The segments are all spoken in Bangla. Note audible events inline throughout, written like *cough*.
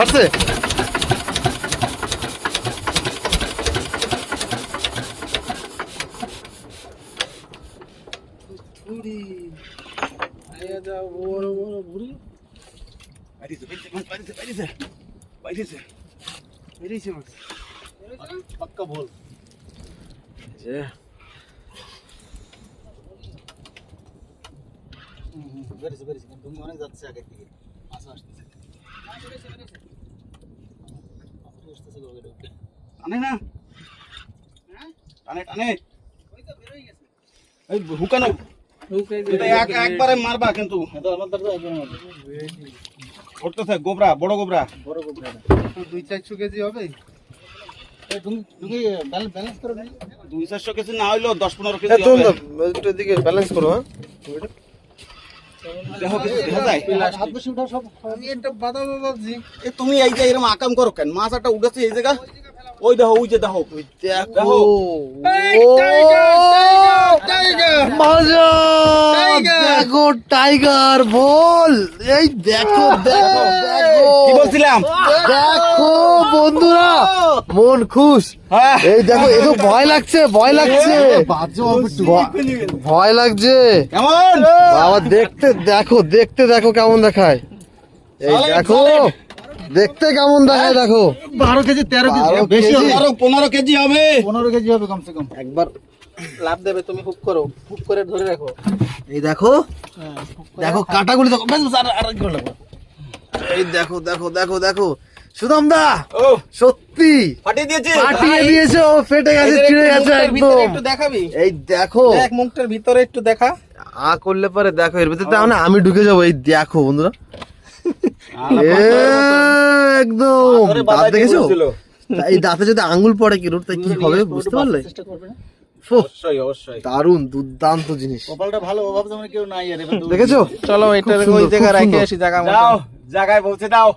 ছাড়ছে পাক্কা বল যে বেরিয়েছে বেরিয়েছে তুমি অনেক যাচ্ছে আগের দিকে মাছ আসতেছে টানে না। টানে টানে। এই হুকানো একবারে মারবা কিন্তু। উঠতেছে গোবরা বড় গোবরা। বড় গোবরা দুই চারশো কেজি হবে। দুই চারশো কেজি না হইলেও দশ পনেরো কেজি হ্যাঁ। দিকে ব্যালেন্স করো হ্যাঁ। তুমি এই যে এরকম আকাম করো কেন? মাছ একটা উঠেছে এই জায়গা। ওই দেখো ওই যে দেখো। দেখো। টাইগার দেখো টাইগার বল। এই দেখো দেখো দেখো। কি বলছিলাম? দেখো বন্ধুরা মন খুশ। হ্যাঁ। এই দেখো এ তো ভয় লাগছে ভয় লাগছে। ভয় লাগছে। কেমন? বাবা দেখতে দেখো দেখতে দেখো কেমন দেখায়। এই দেখো। দেখতে কেমন দেখায় দেখো। বারো কেজি তেরো বারো বেশি কেজি। পনেরো পনেরো কেজি হবে। পনেরো কেজি হবে কমসে কম। একবার লাভ দেবে তুমি হুক করো। হুক করে ধরে রাখো। এই দেখো দেখো কাটাগুলি দেখো। বেশ, বেশ, আর- আর এই দেখো দেখো দেখো দেখো। সুদাম দা ও। সত্যি। ফাটিয়ে দিয়েছে। পাঠিয়ে দিয়েছ ফেটে গেছে চিড়ে গেছে একদম। একটু দেখাবি? এই দেখো। দেখ মুখটার ভিতরে একটু দেখা। আ করলে পরে দেখো এর ভিতরে তার মানে আমি ঢুকে যাব। এই দেখো বন্ধুরা। *laughs* একদম। দাঁত দেখেছ? এই দাঁতে যদি আঙ্গুল পড়ে কি রোড তাই কি হবে? বুঝতে পারলে? চেষ্টা করবে না? ফো, অবশ্যই অবশ্যই। দারুণ দুর্দান্ত জিনিস। কপালটা ভালো অভাব যেমন কেউ নাই আর এবার দৌড়- দেখেছ? চলো এটা ওই খুব জায়গায় রেখে আসি জায়গা যাও জায়গায় পৌঁছে দাও।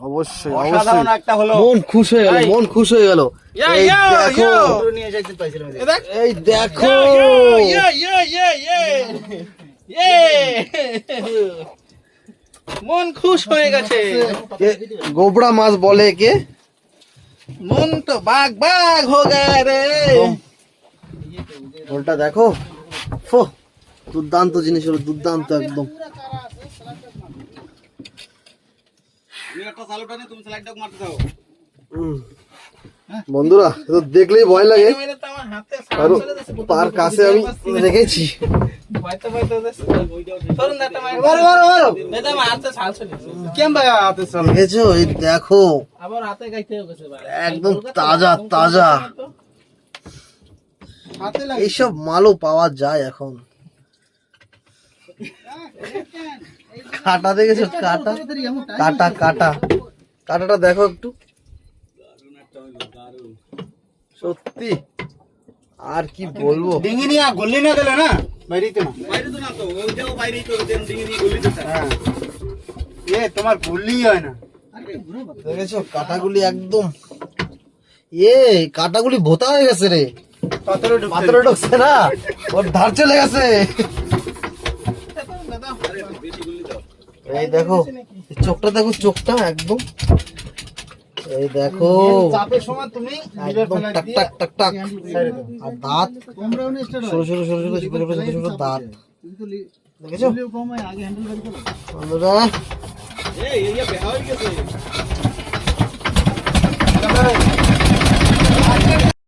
অবশ্যই অবশ্যই। একটা হলো। মন খুশ হয়ে গেল মন খুশ হয়ে গেল। এই ইয়া। দেখ। মন খুশ হয়ে গেছে। গোবরা মাছ বলে কে মন তো বাঘ বাঘ হো গয়া রে। ওটা দেখো। ফো দুর্দান্ত জিনিস হলো দুর্দান্ত একদম। উম। বন্ধুরা তো দেখলেই ভয় লাগে। আর তার কাছে আমি রেখেছি। দেখো একদম তাজা তাজা। এইসব মালও পাওয়া যায় এখন। কাটা দেখেছ? কাটা? কাটা কাটা। কাটাটা দেখো একটু। সত্যি। আর কি বলব? ডিঙ্গি নিয়ে গল্লি না দিলে না? বাইরেই তো না? বাইরে তো না তো ওইটাও বাইরেই তো দেন ডিঙ্গি নিয়ে গল্লি দিতে হ্যাঁ। এ তোমার ভুলই হয় না? দেখেছ কাটাগুলি একদম এ কাটাগুলি ভোতা হয়ে গেছে রে। পাথরে পাথরে ঢুকছে না? ওর ধার চলে গেছে। এই দেখো চোখটা দেখো চোখটা একদম এই দেখো। চাপের সময় তুমি টাক টাক টাক টাক। আর দাঁত। সরু সরু সরু সরু ছোট ছোট ছোট ছোট দাঁত। দেখেছ? বন্ধুরা। এই এই বেহা গেছে।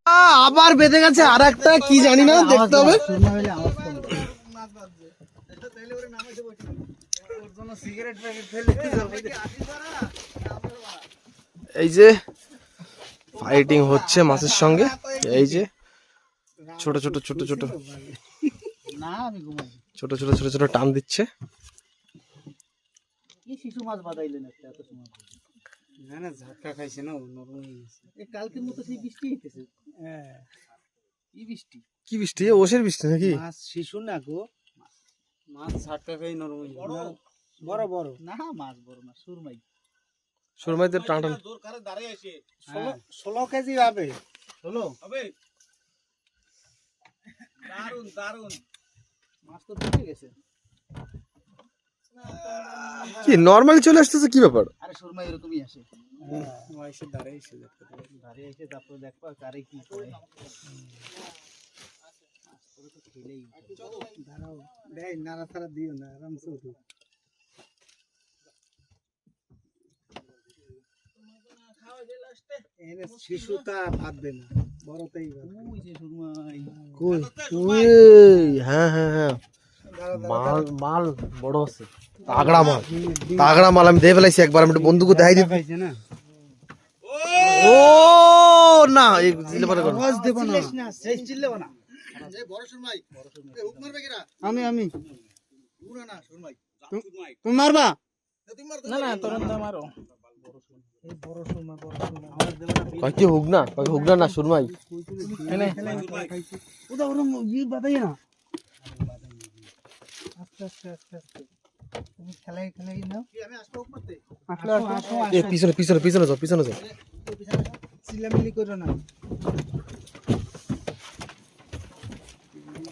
আ, আবার বেঁধে গেছে আর একটা কি জানি না দেখতে হবে। এই যে ফাইটিং হচ্ছে মাছের সঙ্গে এই যে ছোট ছোট ছোট ছোট না আমি ঘুমাই ছোট ছোট ছোট ছোট টান দিচ্ছে। না না ঝাটকা খাইছে না নরম কালকের মতো সেই বৃষ্টি হইতেছে? হ্যাঁ। কি বৃষ্টি? কি বৃষ্টি? এ ওষের বৃষ্টি নাকি? মাছ শিশু না গো। মাছ ঝাটকা খাই নরম বড়? বড় বড়। না মাছ বড় না সুরমাই। সুরমাইতে টান টান। করে দাঁড়িয়ে আসে ষোলো কেজি হবে। ষোলো? হবে। দারুণ দারুণ মাছ তো ঢুকে গেছে। কি নর্মালি চলে আসতেছে কি ব্যাপার? আরে সুরমা এরকমই আসে। এসে দাঁড়ায় এসে দাঁড়িয়ে এসে তারপর দেখবা কারে কি করে। দাঁড়াও। দেয় নাড়া ছাড়া দিও না আরামসে উঠো। শিশুটা বাঁধবে না বড়টাই কই হ্যাঁ হ্যাঁ হ্যাঁ। মাল মাল বড় আছে। তাগড়া মাল। তাগড়া মাল আমি দেখে ফেলাইছি একবার আমি একটু বন্ধুকে দেখাই না? ও! না এই দিলে পরে আওয়াজ দেব না। সেই চিল্লেব না আমি আমি। তুমি মারবা? না না তরুণ দা মারো। কয় কি হুক না কয় হুক না না সুরমাই? ওটা ওরম ইয়ে বাদাই না। আস্তে আস্তে আস্তে আস্তে। তুমি খেলাই খেলাই নাও। আসো আসো এ পিছনে পিছনে পিছনে যাও পিছনে যাও। চিল্লামিল্লি করো না।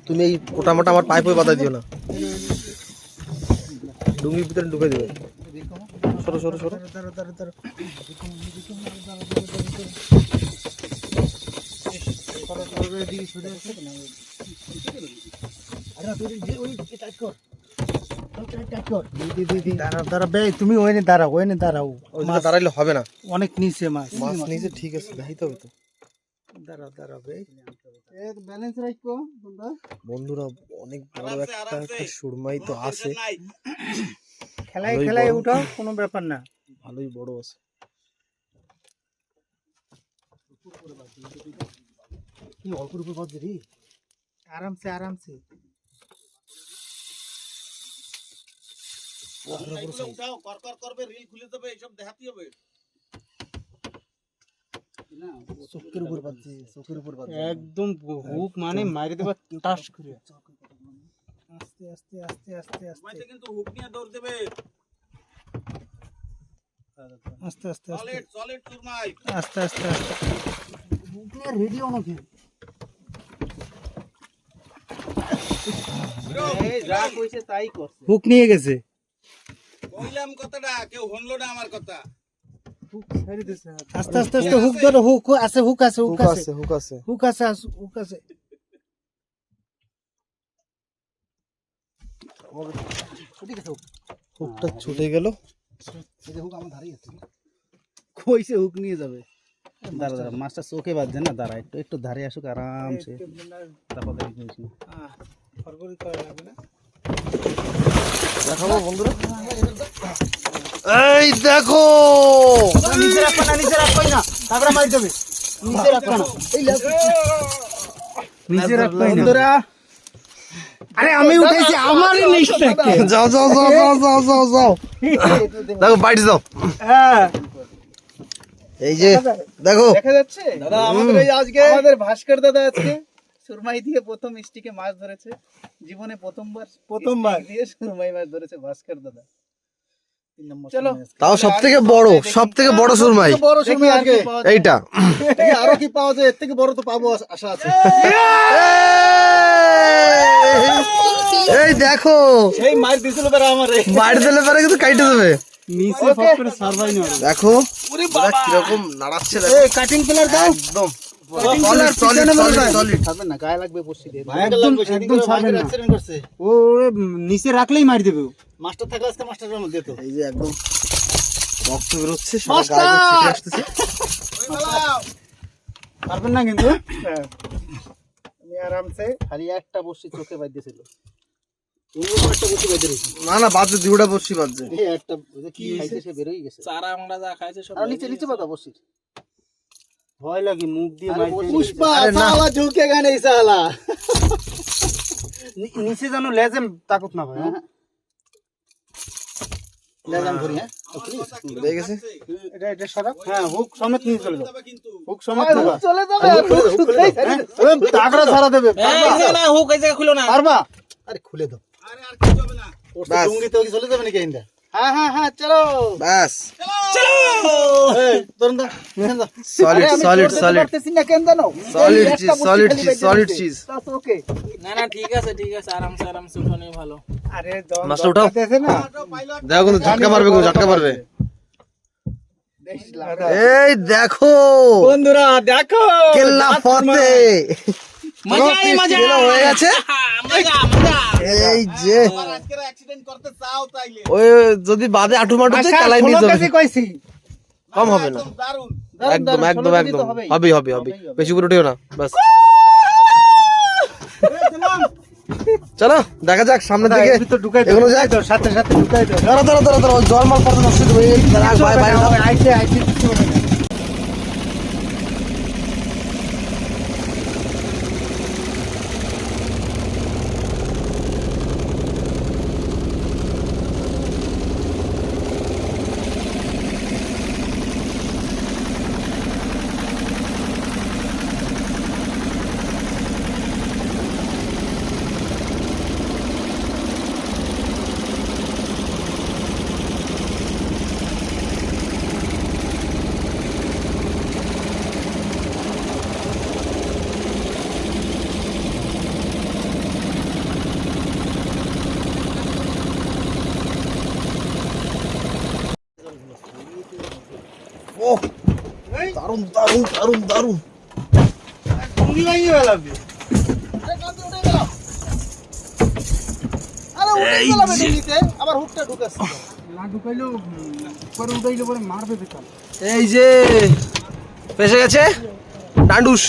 তুমি এই মোটা মোটা আমার পাইপে বাধা দিও না। ডুঙ্গির ভিতরে ঢুকে দিবে। সরো সরো সরো। তুমি ওইনে দাঁড়াও দাঁড়াও। ওই দিকে দাঁড়াইলে হবে না। অনেক নিচে মাছ মাছ নিচে ঠিক আছে দেখাইতে হবে তো। দাঁড়াও দাঁড়াও ব্যালেন্স বন্ধুরা অনেক বড় একটা সুরমাই তো আছে। খেলায় খেলায়। উঠাও কোনো ব্যাপার না। ভালোই বড় আছে। কি অল্প রূপে বাজে রে আরামসে আরামসে। চোখের উপর বাজছে চোখের উপর বাজছে একদম হুক মানে মারি দেবা টাস করে। আস্তে আস্তে আস্তে আস্তে আস্তে। কিন্তু হুক নিয়ে দৌড় দেবে। আস্তে আস্তে আস্তে। সলিড সলিড চুরমাই। আস্তে আস্তে আস্তে। হুক নিয়ে রেডি হনো কি এই যা কইছে তাই করছে। হুক নিয়ে গেছে। কইলাম কথাটা কেউ শুনলো না আমার কথা। আস্তে আস্তে আস্তে হুক ধরো হুক আছে হুক আছে হুক হুক আছে হুক আছে। হুক আছে হুক আছে। আছে হুকটা ছুটে গেল। এই যে হুক আমার ধারেই আছে। কইছে হুক নিয়ে যাবে। দাঁড়া দাঁড়া মাছটা চোখে বাজছে না দাঁড়া একটু একটু ধারে আসুক আরামসে। তারপর দেখি কইছি দেখাবো বন্ধুরা। এই দেখো! নিচে রাখবা না নিচে রাখবা না। তারপরে মারি দেবে নিচে রাখবা না। এই নিচে রাখবা বন্ধুরা আরে আমি উঠাইছি আমারই নিচটাকে যাও যাও যাও যাও যাও যাও যাও। দেখো যাও। হ্যাঁ। এই যে দেখো। দেখা যাচ্ছে? দাদা আমাদের এই আজকে আমাদের ভাস্কর দাদা আজকে সুরমাই দিয়ে প্রথম স্টিকে মাছ ধরেছে। জীবনে প্রথমবার প্রথমবার। দিয়ে সুরমাই মাছ ধরেছে ভাস্কর দাদা। চলো। তাও সব থেকে বড় সব থেকে বড় সুরমাই। বড় সুরমাই আজকে এইটা। আরও কি পাওয়া যায় এর থেকে বড় তো পাবো আশা- আশা আছে এই দেখো। মাছ দিছিল বেড়া আমারে। বাইরে দিলে পারে কিন্তু কাইটে দেবে। নিচে ফট করে সার্ভাই না দেখো ওরা কীরকম নাড়াচ্ছে দেখো। এই কাটিং প্লেয়ার দাও। একদম। মেরে নিচে রাখলেই মারি দেবে মাস্টার থাকলে আজকে মাস্টারের মধ্যে এই যে একদম রক্ত বেরোচ্ছে আসতেছে। পারবেন না কিন্তু? আমি আরামসে খালি একটা বসি চোখে না না বাজে দুটা বাজে কি খাইছে সে বেরোই গেছে। চারা আমরা যা খাইছে সব নিচে নিচে পাতা বসি ভয় লাগে মুখ দিয়ে পুষ্পা সালা ঝুঁকে গানে সালা *laughs* নিচে জানো লেজেম তাকত না ভাই খুলো না। পারবা? আরে খুলে দাও। চলে যাবে নাকি হ্যাঁ হ্যাঁ হ্যাঁ চলো। ব্যাস এই Tarun da solid solid solid না কেন জানো? Solid এই cheese, একটা বস্তু solid খালি cheese, বাইরে solid দিচ্ছে। cheese. তা তো okay। না না ঠিক আছে ঠিক আছে আরামসে আরামসে ওখানে ভালো। আরে দম মাছটা উঠাও। না। দেখো কিন্তু ঝটকা মারবে কিন্তু ঝটকা মারবে। এই দেখো। বন্ধুরা দেখো। কেল্লা ফতে। মজা মজা হয়ে গেছে। মজা মজা। এই যে। ওই যদি বাদে আটু মাটু আচ্ছা, কালাই নিয়ে যাবে। কম হবে না। একদম একদম একদম। হবে হবে হবে বেশি করে উঠেও না বাস চলো দেখা যাক ঢুকাই দাও, এগুলো যাক। সাথে সাথে ঢুকাই দাও। ধরো ধরো জল মাল পড়তে নষ্ট করে। এই বাইরে আইছে, আইছে, কিছু হবে না। ওহ দারুণ দারুণ দারুণ দারুণ তুমি ভাঙিয়ে ফেলাবি। আরে উঠেই ফেলাবে ডুঙিতে, আবার হুকটা ঢুকাচ্ছে। না ঢুকাইলেও, উম, পরে বেকার। এই যে ফেসে গেছে? ডান্ডুস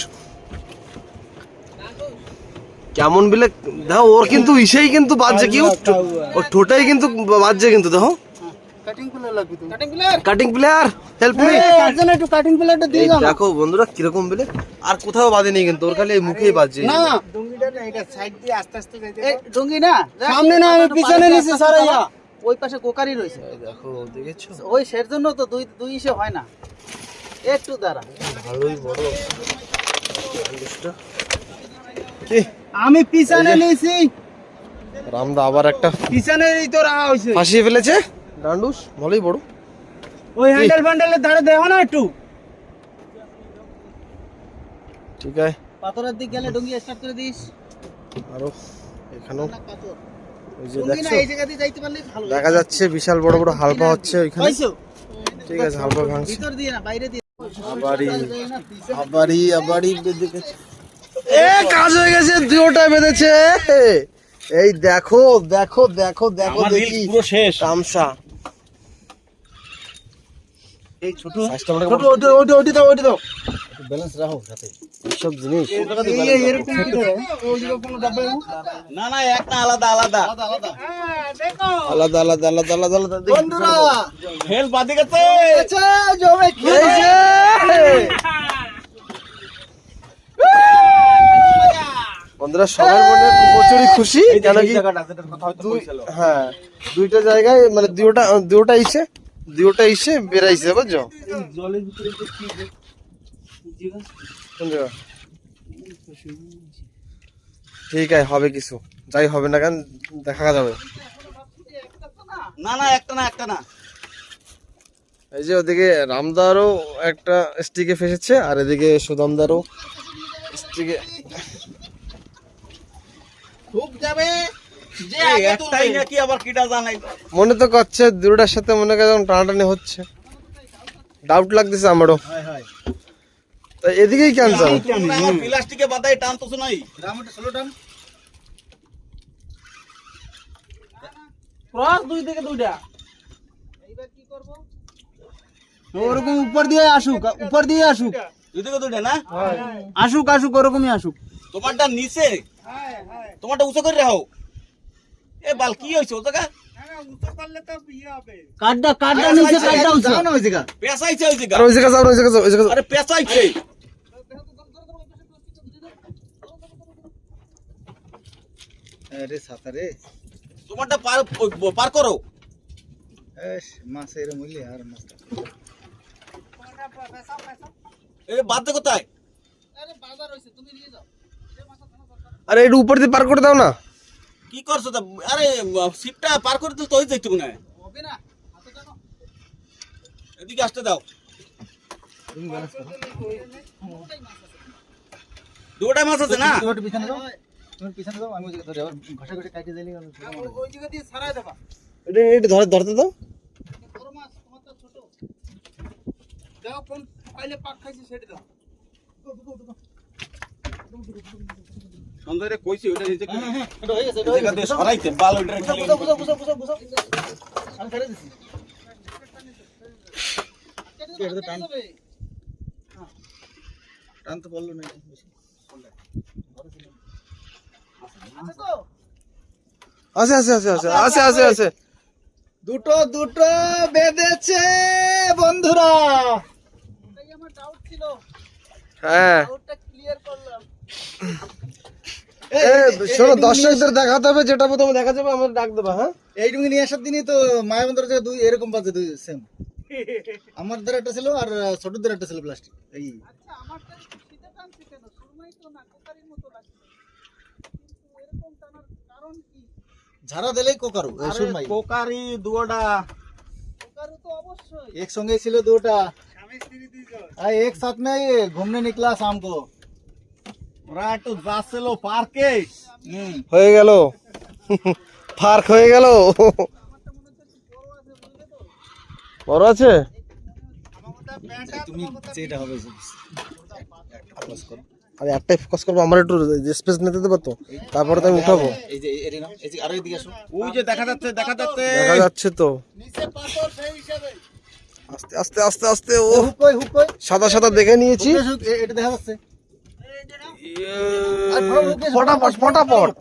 কেমন বিলে দেখো ওর কিন্তু ইসেই কিন্তু বাজছে কি ওর ঠোঁটাই কিন্তু বাজছে কিন্তু দেখো। Cutting player cutting player? Help me তার জন্য একটু কাটিং দিয়ে দাও দেখো বন্ধুরা কীরকম বিলে আর কোথাও বাজেনি কিন্তু ওর খালি এই মুখেই বাজছে। না। ডুঙ্গিটা না এটা সাইড দিয়ে আস্তে আস্তে যাইতে এই ডুঙ্গি না? সামনে না আমি পিছনে নিছি সারাইয়া। ওই পাশে কোকারি রয়েছে। দেখো দেখেছ? ওই সের জন্য তো দুই দুই ইসে হয় না। একটু দাঁড়া। ভালোই বড়। কি? আমি পিছনে নিছি। রামদা আবার একটা পিছনেরই তো রাহা হইছে। ফাঁসিয়ে ফেলেছে। ডান্ডুস ভালোই বড়। ওই হ্যান্ডেল ফ্যান্ডেলের ধারে দেখো না একটু। ঠিক আছে। পাথরের দিক গেলে ডুঙ্গি স্টার্ট করে দিস। আরও এখানেও। ওই যে ডুঙ্গি না এই জায়গা দিয়ে যাইতে পারলে ভালো। দেখা যাচ্ছে বিশাল বড় বড় হালপা হচ্ছে ওইখানে। ঠিক আছে হালপা ভাঙছে। ভিতর দিয়ে না বাইরে দিয়ে। আবারই আবারই আবারই এ কাজ হয়ে গেছে দুটোটা বেঁধেছে। এই দেখো দেখো দেখো দেখো দেখি। পুরো শেষ। তামসা এই ছোট ছোট ওটা ওটা ওটা দাও ওটা দাও। ব্যালেন্স রাখো সাথে। সব জিনিস। এই এই এরকম কি ধরে ওই কোনো ডাব্বা না না একটা আলাদা আলাদা। দেখো আলাদা আলাদা আলাদা আলাদা আলাদা। বন্ধুরা হেল বাদে গেছে। আচ্ছা জমে কি বন্ধুরা সবার মনে প্রচুরই খুশি। কেন কি হ্যাঁ দুইটা জায়গায় মানে দুটা দুটা ইসে। দুটা ইসে বেরাইছে বুঝছ? জলের ভিতরে? ঠিক আছে হবে কিছু। যাই হবে না কেন দেখা যাবে। না না একটা না একটা না। এই যে ওদিকে রামদারও একটা স্টিকে ফেসেছে আর এদিকে সুদামদারও স্টিকে খুব যাবে। মনে তো করছে দুটার সাথে মনে করে যখন টানাটানি হচ্ছে। ডাউট লাগতেছে আমারও। তা এদিকেই ক্যান্সার প্লাস্টিকে বাদাই টান তো নাই টান ক্রস দুই থেকে দুইটা। এইবার কি করব? ওরকম উপর দিয়ে আসুক উপর দিয়ে আসুক। দুই থেকে দুইটা না? আসুক আসুক ওরকমই আসুক। তোমারটা নিচে। তোমারটা উঁচু করে রাখো। এ বাল কি হয়েছে ও জায়গা কাটটা কাটটা নিচে কাটটা উঠছে না ওই জায়গা? পেঁচাইছে ওই জায়গা। আর ওই জায়গা যাও ওই জায়গা যাও ওই জায়গা যাও। আরে পেঁচাইছে। আরে সাতারে তোমারটা পার ওই- পার করো। এস মাছ এরম হইলে আর মাছ এ বাদ কোথায়? আরে একটু উপর দিয়ে পার করে দাও না। কি করছ তা? আরে সিটটা পার করে দিলে তো হয়ে যাইতো না হবে না এদিকে আসতে দাও। দুটা মাছ আছে না? ধরতে দাও। বড় মাছ তোমার তো ছোট। দাও কোন পাইলে পাক খাইছে সেটা দাও। সুন্দরে কইছি ওটা নিচে হ্যাঁ হ্যাঁ এটা হয়ে গেছে এটা হয়ে দিয়ে গেছে। সরাইতে বাল ওইটা বুঝো বুঝো বুঝো বুঝো বুঝো আমি ছেড়ে দিছি। এটা টান। টান তো বলল না। আছে আছে আছে আছে আছে আছে আছে দুটো দুটো বেঁধেছে বন্ধুরা। আমার ডাউট ছিল। হ্যাঁ। ডাউটটা ক্লিয়ার করলাম। শোনো দর্শকদের দেখাতে হবে যেটা প্রথমে দেখা যাবে আমাদের ডাক দেবা হ্যাঁ এই ডুঙ্গি নিয়ে আসার দিনই তো মায়াবন্দর যে দুই এরকম বাজে দুই সেম আমার দ্বারা একটা ছিল আর ছোটর দ্বারা একটা ছিল প্লাস্টিক এই ঝাড়া দিলেই কোকারু এই সুরমাই কোকারি দুটা एक संगे ছিল দুটা আর এক সাথ में ये घूमने निकला शाम को ওরা একটু যাচ্ছিল পার্কে। হয়ে গেল। পার্ক হয়ে গেল। বড় আছে? তুমি যেটা হবে একটাই ফোকাস করব আমার একটু স্পেস নিতে দেবো তো তারপরে তো আমি উঠাবো। ওই যে দেখা যাচ্ছে দেখা যাচ্ছে। দেখা যাচ্ছে তো। আস্তে আস্তে আস্তে আস্তে ও। সাদা সাদা দেখে নিয়েছি। এটা দেখা যাচ্ছে। ফটাফট ফটাফট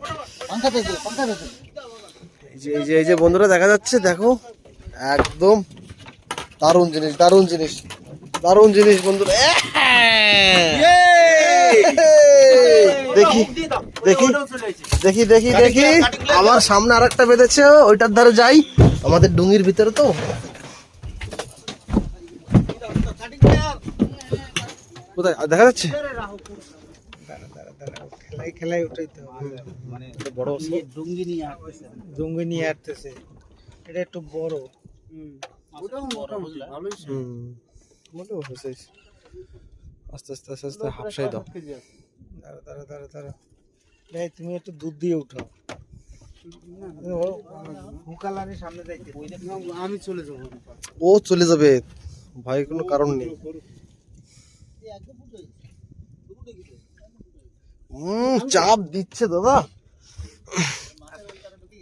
এই যে এই যে বন্ধুরা দেখা যাচ্ছে দেখো। একদম দারুণ জিনিস দারুণ জিনিস দারুণ জিনিস বন্ধুরা। দেখি দেখি দেখি দেখি দেখি। আমার সামনে আর একটা বেঁধেছে ওইটার ধারে যাই। আমাদের ডুঙ্গির ভিতরে তো। কোথায়? দেখা যাচ্ছে? খেলাই খেলাই উঠাইতে হবে মানে বড় ডুঙ্গি নিয়ে আসতেছে ডুঙ্গি নিয়ে আসতেছে এটা একটু বড়। হুম। মোটামুটি। আস্তে আস্তে আস্তে আস্তে হাফসাই দাও। দাঁড়া দাঁড়া দাঁড়া দাঁড়া। ভাই তুমি একটু দুধ দিয়ে উঠাও। হুকালানি সামনে যাইতে। আমি চলে যাব। ও চলে যাবে। ভয় কোনো কারণ নেই। চাপ দিচ্ছে দাদা।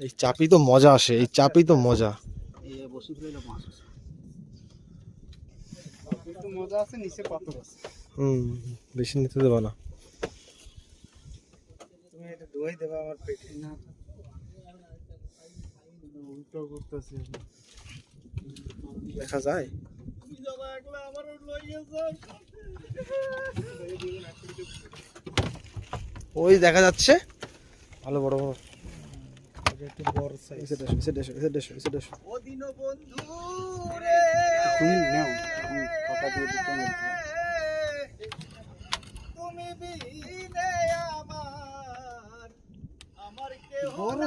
এই চাপই তো মজা আসে এই চাপই তো মজা। হুম বেশি নিতে দেবো না। তুমি এটা ধোয়াই দেবে আমার দেখা যায়। ওই দেখা যাচ্ছে। ভালো বড় বড়।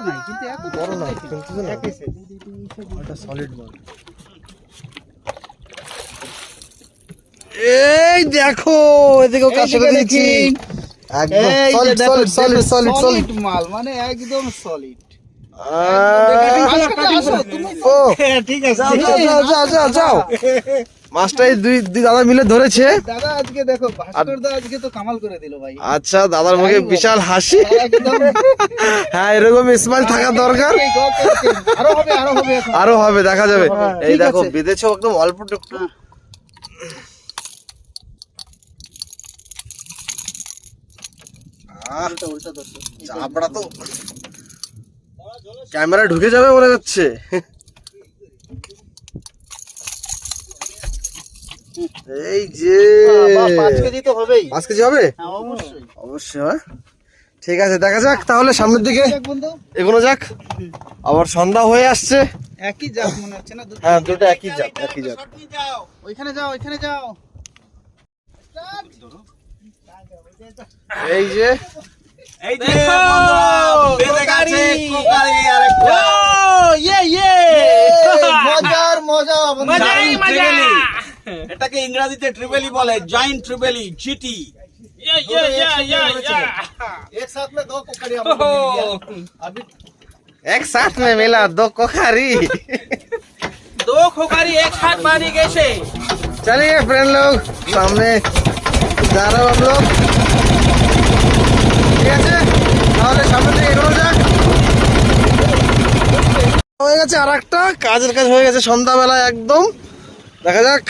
নাই কিন্তু এত কিন্তু সলিড এই দেখো এদিকে করে দিয়েছি একদম solid solid solid solid solid মাল মানে একদম সলিড ঠিক আছে যাও যাও যাও যাও যাও মাছটাই দুই দুই দাদা মিলে ধরেছে। দাদা আজকে দেখো ভাস্কর আজকে তো কামাল করে দিল ভাই। আচ্ছা দাদার মুখে বিশাল হাসি। হ্যাঁ এরকম স্মাইল থাকা দরকার। গো করতেন। আরও হবে আরও হবে আরও হবে দেখা যাবে। এই দেখো। বেঁধেছে একদম অল্প একটু চাপড়া তো। ক্যামেরা ঢুকে যাবে মনে হচ্ছে এই যে পাঁচ কেজি হবে? হ্যাঁ অবশ্যই। অবশ্যই ঠিক আছে দেখা যাক তাহলে সামনের দিকে এগোনো যাক। আবার সন্ধ্যা হয়ে আসছে। একই জাত মনে হচ্ছে না? দুটো হ্যাঁ দুটো একই জাত একই জাত। ওইখানে যাও ওইখানে যাও। এই যে এই যে বন্ধুরা বেঁধে গেছে কোকারি আরেকটা মজার মজা বন্ধু *laughs* মজাই মজা এটাকে ইংরেজিতে ট্রিপলি বলে জয়েন্ট ট্রিপলি জিটি ইয়া ইয়া ইয়া ইয়া ইয়া एक साथ में दो कुकड़ी हमको मिल गया अभी এক সাথ মে মিলা দো কোখারি दो खोकारी एक साथ मारी कैसे चलिए फ्रेंड लोग सामने जा रहे हो हम लोग ঠিক আছে তাহলে সামনে থেকে এগোনো যাক। হয়ে গেছে আর একটা কাজের কাজ হয়ে গেছে সন্ধ্যাবেলা একদম। দেখা যাক।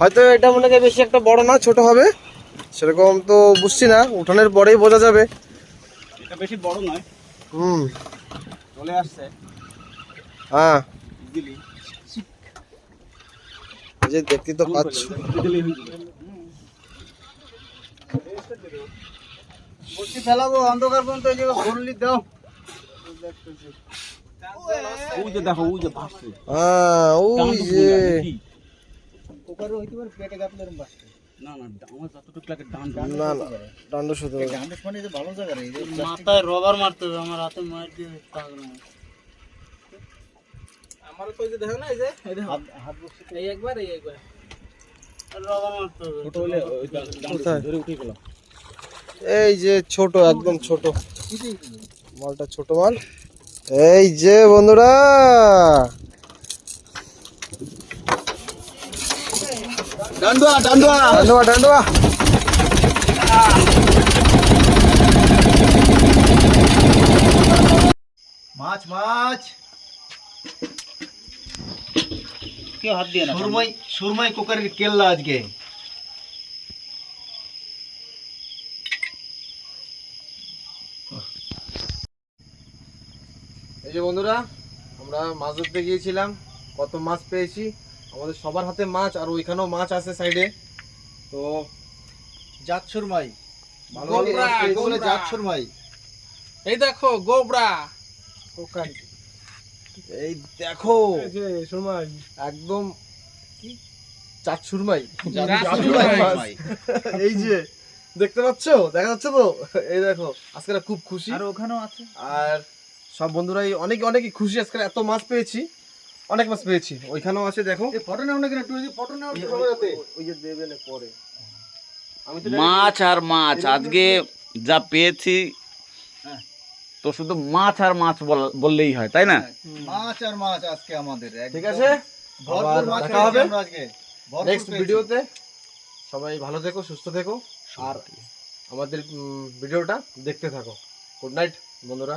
হয়তো এটা মনে হয় বেশি একটা বড় না ছোট হবে। সেরকম তো বুঝছি না উঠানের পরেই বোঝা যাবে। এটা বেশি বড় নয়। হুম। চলে আসছে। হ্যাঁ। যে দেখতে তো পাচ্ছ। বলছি ফেলাবো অন্ধকার পর্যন্ত এই জায়গায় ঘুরলি দাও ওই যে দেখো ওই যে ভাসছে। হ্যাঁ ওই যে। কুকারও হইতে পারে পেটে গাতলে এরকম না না আমার যতটুকু লাগে ডান না না ডান্ড শুধু গান্ডেস মানে যে ভালো জায়গা রে মাথায় রবার মারতে হবে আমার হাতে মার দিয়ে আমার তো যে দেখো না এই যে এই দেখো হাত হাত বসে এই একবার এই একবার। রবার মারতে হবে। হলে? ধরে উঠে এই যে ছোট একদম ছোট। মালটা ছোট মাল। এই যে বন্ধুরা। ডান্ডুয়া ডান্ডুয়া। ডান্ডুয়া ডান্ডুয়া। মাছ মাছ। কেউ হাত দিয়ে না সুরমাই সুরমাই কুকারের কেল্লা আজকে। এই যে বন্ধুরা আমরা মাছ ধরতে গিয়েছিলাম কত মাছ পেয়েছি আমাদের সবার হাতে মাছ আর ওইখানেও মাছ আছে সাইডে। তো জাত সুরমাই ভালো গোবরা। জাত এই দেখো গোবরা। এই দেখো। একদম কি? চাট সুরমাই সুরমাই। এই যে দেখতে পাচ্ছ? দেখা যাচ্ছে তো? এই দেখো আজকে খুব খুশি। আর ওখানেও আছে। আর সব বন্ধুরাই অনেক অনেকই খুশি আজকে এত মাছ পেয়েছি অনেক মাছ পেয়েছি। ওইখানেও আছে দেখো। ফটো নাও না কেন একটু ফটো নাও। ওই যে দেবে না পরে। আমি তো মাছ আর মাছ আজকে যা পেয়েছি তো শুধু মাছ আর মাছ বললেই হয় তাই না? মাছ আর মাছ আজকে আমাদের ঠিক আছে? ভরপুর মাছ দেখা হবে। আজকে। নেক্সট ভিডিওতে সবাই ভালো থেকো সুস্থ থেকো। আর আমাদের ভিডিওটা দেখতে থাকো। গুড নাইট বন্ধুরা।